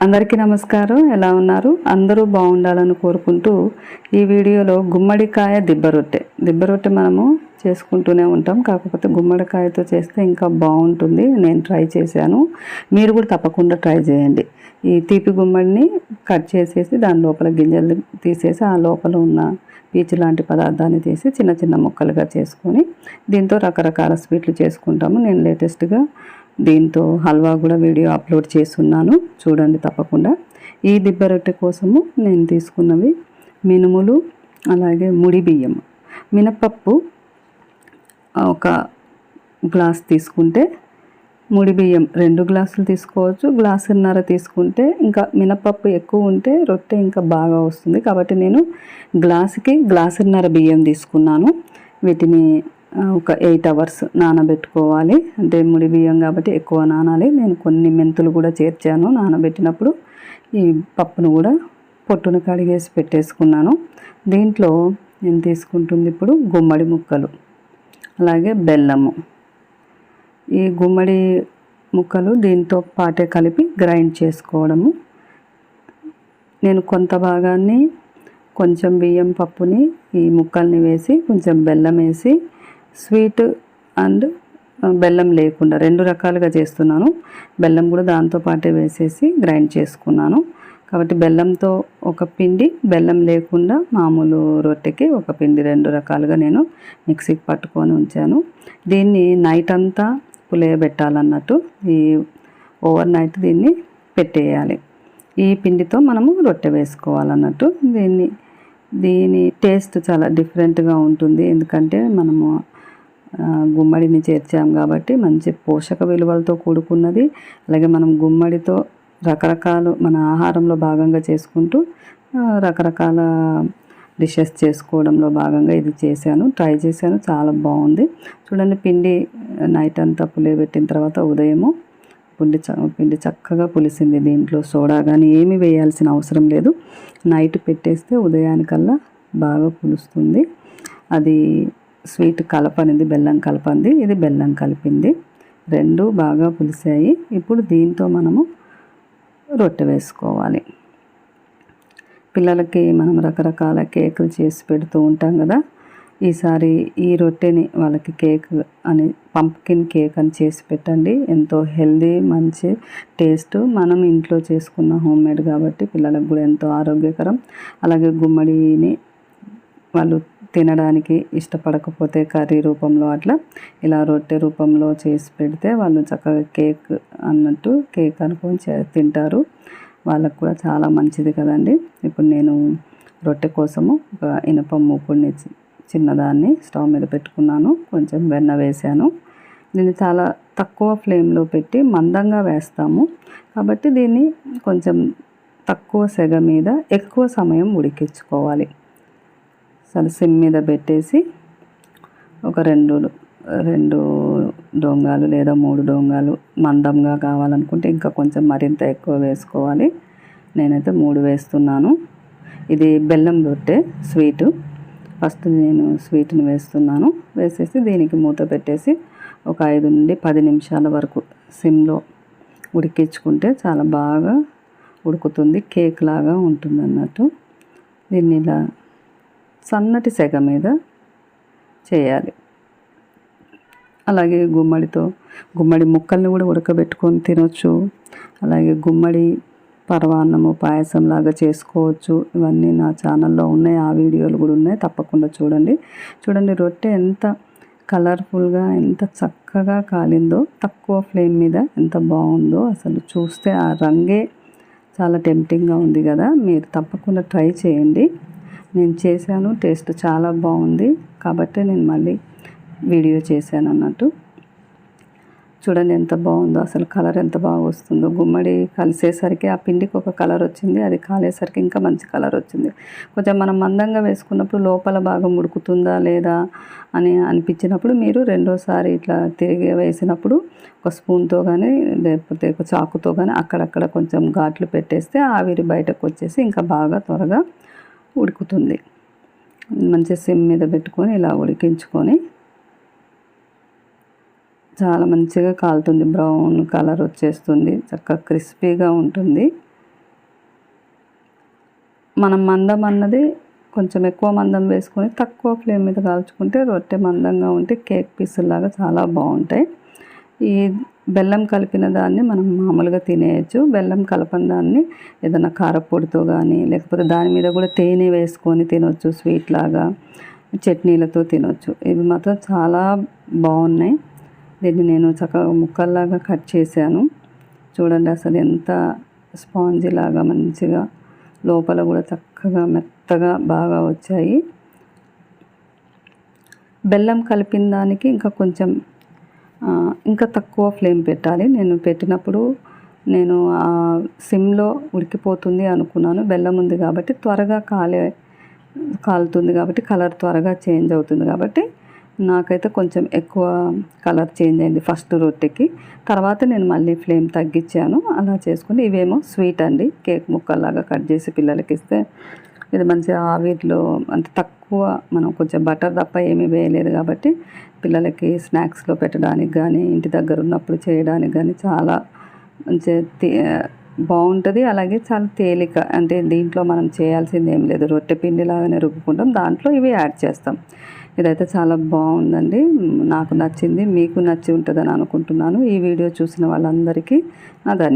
అందరికీ నమస్కారం. ఎలా ఉన్నారు? అందరూ బాగుండాలని కోరుకుంటూ ఈ వీడియోలో గుమ్మడికాయ దిబ్బ రొట్టె. దిబ్బ రొట్టె మనము చేసుకుంటూనే ఉంటాం. కాకపోతే గుమ్మడికాయతో చేస్తే ఇంకా బాగుంటుంది. నేను ట్రై చేశాను. మీరు కూడా తప్పకుండా ట్రై చేయండి. ఈ తీపి గుమ్మడిని కట్ చేసేసి దాని లోపల గింజలు తీసేసి ఆ లోపల ఉన్న పీచు లాంటి పదార్థాన్ని తీసి చిన్న చిన్న ముక్కలుగా చేసుకొని దీంతో రకరకాల స్వీట్లు చేసుకుంటాము. నేను లేటెస్ట్గా దీంతో హల్వా కూడా వీడియో అప్లోడ్ చేస్తున్నాను. చూడండి తప్పకుండా. ఈ దిబ్బ రొట్టె కోసము నేను తీసుకున్నవి మినుములు అలాగే ముడి బియ్యం. మినపప్పు ఒక గ్లాస్ తీసుకుంటే ముడి బియ్యం రెండు గ్లాసులు తీసుకోవచ్చు. గ్లాసున్నర తీసుకుంటే ఇంకా మినపప్పు ఎక్కువ ఉంటే రొట్టె ఇంకా బాగా వస్తుంది. కాబట్టి నేను గ్లాసుకి గ్లాసున్నర బియ్యం తీసుకున్నాను. వీటిని ఒక ఎయిట్ అవర్స్ నానబెట్టుకోవాలి. అంటే ముడి బియ్యం కాబట్టి ఎక్కువ నానాలి. నేను కొన్ని మెంతులు కూడా చేర్చాను నానబెట్టినప్పుడు. ఈ పప్పును కూడా పొట్టును కడిగేసి పెట్టేసుకున్నాను. దీంట్లో నేను తీసుకుంటుంది ఇప్పుడు గుమ్మడి ముక్కలు అలాగే బెల్లము. ఈ గుమ్మడి ముక్కలు దీంతో పాటే కలిపి గ్రైండ్ చేసుకోవడము. నేను కొంత భాగాన్ని కొంచెం బియ్యం పప్పుని ఈ ముక్కల్ని వేసి కొంచెం బెల్లం వేసి స్వీట్ అండ్ బెల్లం లేకుండా రెండు రకాలుగా చేస్తున్నాను. బెల్లం కూడా దాంతో పాటే వేసేసి గ్రైండ్ చేసుకున్నాను. కాబట్టి బెల్లంతో ఒక పిండి బెల్లం లేకుండా మామూలు రొట్టెకి ఒక పిండి రెండు రకాలుగా నేను మిక్సీకి పట్టుకొని ఉంచాను. దీన్ని నైట్ అంతా పులియబెట్టాలన్నట్టు ఈ ఓవర్ నైట్ దీన్ని పెట్టేయాలి. ఈ పిండితో మనము రొట్టె వేసుకోవాలన్నట్టు దీన్ని దీని టేస్ట్ చాలా డిఫరెంట్గా ఉంటుంది. ఎందుకంటే మనము గుమ్మడిని చేర్చాం కాబట్టి మంచి పోషక విలువలతో కూడుకున్నది. అలాగే మనం గుమ్మడితో రకరకాలు మన ఆహారంలో భాగంగా చేసుకుంటూ రకరకాల డిషెస్ చేసుకోవడంలో భాగంగా ఇది చేశాను ట్రై చేశాను చాలా బాగుంది. చూడండి పిండి నైట్ అంతా పులియబెట్టిన తర్వాత ఉదయము పిండి చ పిండి చక్కగా పులిసింది దీంట్లో. సోడా కానీ ఏమి వేయాల్సిన అవసరం లేదు. నైట్ పెట్టేస్తే ఉదయానికల్లా బాగా పులుస్తుంది. అది స్వీట్ కలపనిది బెల్లం కలపంది ఇది బెల్లం కలిపింది. రెండు బాగా పులిసాయి. ఇప్పుడు దీంతో మనము రొట్టె వేసుకోవాలి. పిల్లలకి మనం రకరకాల కేకులు చేసి పెడుతూ ఉంటాం కదా. ఈసారి ఈ రొట్టెని వాళ్ళకి కేక్ అని పంప్కిన్ కేక్ అని చేసి పెట్టండి. ఎంతో హెల్దీ మంచి టేస్ట్ మనం ఇంట్లో చేసుకున్న హోమ్ మేడ్ కాబట్టి పిల్లలకు కూడా ఎంతో ఆరోగ్యకరం. అలాగే గుమ్మడిని వాళ్ళు తినడానికి ఇష్టపడకపోతే కర్రీ రూపంలో అట్లా ఇలా రొట్టె రూపంలో చేసి పెడితే వాళ్ళు చక్కగా కేక్ అన్నట్టు కేక్ అనుకొని చే- తింటారు. వాళ్ళకు కూడా చాలా మంచిది కదండి. ఇప్పుడు నేను రొట్టె కోసము ఒక ఇనుప మూకుడిని చి- చిన్నదాన్ని స్టవ్ మీద పెట్టుకున్నాను. కొంచెం వెన్న వేశాను దీన్ని చాలా తక్కువ ఫ్లేమ్లో పెట్టి మందంగా వేస్తాము. కాబట్టి దీన్ని కొంచెం తక్కువ సెగ మీద ఎక్కువ సమయం ఉడికించుకోవాలి. సరే సిమ్ మీద పెట్టేసి ఒక రెండు రెండు డోంగాలు లేదా మూడు డోంగాలు మందంగా కావాలనుకుంటే ఇంకా కొంచెం మరింత ఎక్కువ వేసుకోవాలి. నేనైతే మూడు వేస్తున్నాను. ఇది బెల్లం రొట్టె స్వీటు. ఫస్ట్ నేను స్వీట్ని వేస్తున్నాను. వేసేసి దీనికి మూత పెట్టేసి ఒక ఐదు నుండి పది నిమిషాల వరకు సిమ్లో ఉడికించుకుంటే చాలా బాగా ఉడుకుతుంది. కేక్ లాగా ఉంటుంది అన్నట్టు దీన్ని ఇలా సన్నటి సెగ మీద చేయాలి. అలాగే గుమ్మడితో గుమ్మడి ముక్కల్ని కూడా ఉడకబెట్టుకొని తినొచ్చు. అలాగే గుమ్మడి పరవాన్నము పాయసం లాగా చేసుకోవచ్చు. ఇవన్నీ నా ఛానల్లో ఉన్నాయి. ఆ వీడియోలు కూడా ఉన్నాయి. తప్పకుండా చూడండి. చూడండి రొట్టె ఎంత కలర్ఫుల్గా ఎంత చక్కగా కాలిందో తక్కువ ఫ్లేమ్ మీద ఎంత బాగుందో అసలు చూస్తే ఆ రంగే చాలా టెంప్టింగ్గా ఉంది కదా. మీరు తప్పకుండా ట్రై చేయండి. నేను చేశాను టేస్ట్ చాలా బాగుంది. కాబట్టి నేను మళ్ళీ వీడియో చేశాను అన్నట్టు. చూడండి ఎంత బాగుందో అసలు కలర్ ఎంత బాగా వస్తుందో. గుమ్మడి కలిసేసరికి ఆ పిండికి ఒక కలర్ వచ్చింది అది కాలేసరికి ఇంకా మంచి కలర్ వచ్చింది. కొంచెం మనం మందంగా వేసుకున్నప్పుడు లోపల భాగం ఉడుకుతుందా లేదా అని అనిపించినప్పుడు మీరు రెండోసారి ఇట్లా తిరిగి వేసినప్పుడు ఒక స్పూన్తో కానీ లేకపోతే ఒక చాకుతో కానీ అక్కడక్కడ కొంచెం ఘాట్లు పెట్టేస్తే ఆవిరి బయటకు వచ్చేసి ఇంకా బాగా త్వరగా ఉడుకుతుంది. మంచి సిమ్ మీద పెట్టుకొని ఇలా ఉడికించుకొని చాలా మంచిగా కాలుతుంది. బ్రౌన్ కలర్ వచ్చేస్తుంది. చక్కగా క్రిస్పీగా ఉంటుంది. మనం మందం అన్నది కొంచెం ఎక్కువ మందం వేసుకొని తక్కువ ఫ్లేమ్ మీద కాల్చుకుంటే రొట్టె మందంగా ఉంటే కేక్ పీసుల్లాగా చాలా బాగుంటాయి. ఈ బెల్లం కలిపిన దాన్ని మనం మామూలుగా తినేయచ్చు. బెల్లం కలపని దాన్ని ఏదైనా కారపొడితో కానీ లేకపోతే దాని మీద కూడా తేనె వేసుకొని తినొచ్చు స్వీట్ లాగా చట్నీలతో తినొచ్చు. ఇవి మాత్రం చాలా బాగున్నాయి. దీన్ని నేను చక్కగా ముక్కల్లాగా కట్ చేశాను. చూడండి అసలు ఎంత స్పాంజీ లాగా మంచిగా లోపల కూడా చక్కగా మెత్తగా బాగా వచ్చాయి. బెల్లం కలిపిన దానికి ఇంకా కొంచెం ఇంకా తక్కువ ఫ్లేమ్ పెట్టాలి. నేను పెట్టినప్పుడు నేను ఆ సిమ్లో ఉడికిపోతుంది అనుకున్నాను. బెల్లం ఉంది కాబట్టి త్వరగా కాలే కాలుతుంది కాబట్టి కలర్ త్వరగా చేంజ్ అవుతుంది కాబట్టి నాకైతే కొంచెం ఎక్కువ కలర్ చేంజ్ అయింది ఫస్ట్ రొట్టెకి. తర్వాత నేను మళ్ళీ ఫ్లేమ్ తగ్గించాను. అలా చేసుకుని ఇవేమో స్వీట్ అండి. కేక్ ముక్కల్లాగా కట్ చేసి పిల్లలకి ఇస్తే ఇది మంచిగా ఆవిరిలో అంటే తక్కువ మనం కొంచెం బటర్ తప్ప ఏమీ వేయలేదు కాబట్టి పిల్లలకి స్నాక్స్లో పెట్టడానికి కానీ ఇంటి దగ్గర ఉన్నప్పుడు చేయడానికి కానీ చాలా మంచిగా తే- బాగుంటుంది అలాగే చాలా తేలిక అంటే దీంట్లో మనం చేయాల్సింది ఏం లేదు. రొట్టె పిండి లాగానే రుబ్బుకుంటాం. దాంట్లో ఇవి యాడ్ చేస్తాం. ఇదైతే చాలా బాగుందండి నాకు నచ్చింది. మీకు నచ్చి ఉంటుందని అనుకుంటున్నాను. ఈ వీడియో చూసిన వాళ్ళందరికీ నా